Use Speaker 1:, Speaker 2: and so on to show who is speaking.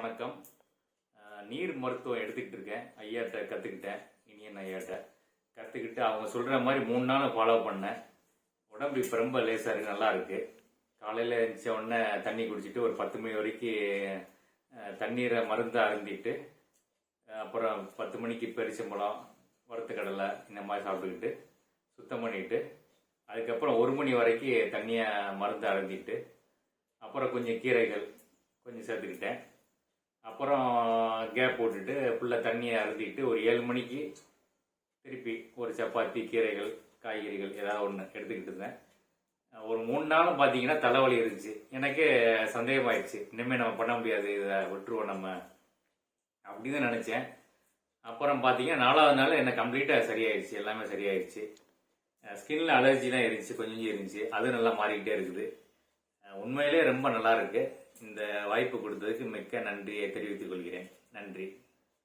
Speaker 1: வணக்கம். நீர் மருத்துவம் எடுத்துக்கிட்டு இருக்கேன். ஐயாட்ட கற்றுக்கிட்டேன் இனியன் ஐயாட்ட? கற்றுக்கிட்டு அவங்க சொல்கிற மாதிரி மூணு நாள் ஃபாலோ பண்ணேன். உடம்பு இப்போ ரொம்ப லேசாக இருக்குது நல்லா இருக்குது காலையில் எழுந்திரிச்ச உடனே தண்ணி குடிச்சிட்டு ஒரு பத்து மணி வரைக்கும் தண்ணீரை மருந்து அருந்திட்டு அப்புறம் பத்து மணிக்கு பெரிச்சம்பழம் வறுத்த கடலை இந்த மாதிரி சாப்பிட்டுக்கிட்டு சுத்தம் பண்ணிட்டு அதுக்கப்புறம் ஒரு மணி வரைக்கும் தண்ணியை மருந்து அருந்திட்டு அப்புறம் கொஞ்சம் கீரைகள் கொஞ்சம் சேர்த்துக்கிட்டேன். அப்புறம் கேப் போட்டுட்டு ஃபுல்லாக தண்ணியை அறுத்திட்டு ஒரு ஏழு மணிக்கு திருப்பி ஒரு சப்பாத்தி கீரைகள் காய்கறிகள் ஏதாவது ஒன்று எடுத்துக்கிட்டு இருந்தேன். ஒரு மூணு நாளும் பார்த்தீங்கன்னா தலைவலி இருந்துச்சு. எனக்கே சந்தேகமாயிடுச்சு. இனிமேல் நம்ம பண்ண முடியாது இதை விட்டுருவோம் நம்ம. அப்படின்னு தான் நினச்சேன். அப்புறம் பார்த்தீங்கன்னா நாலாவது நாள் எனக்கு கம்ப்ளீட்டாக சரியாயிடுச்சு. எல்லாமே சரியாயிடுச்சு. ஸ்கின்ல அலர்ஜி தான் இருந்துச்சு கொஞ்சம் கொஞ்சம் இருந்துச்சு. அது நல்லா மாறிக்கிட்டே இருக்குது. உண்மையிலே ரொம்ப நல்லா இருக்கு. இந்த வாய்ப்பு கொடுத்ததுக்கு மிக்க நன்றியை தெரிவித்துக் கொள்கிறேன். நன்றி.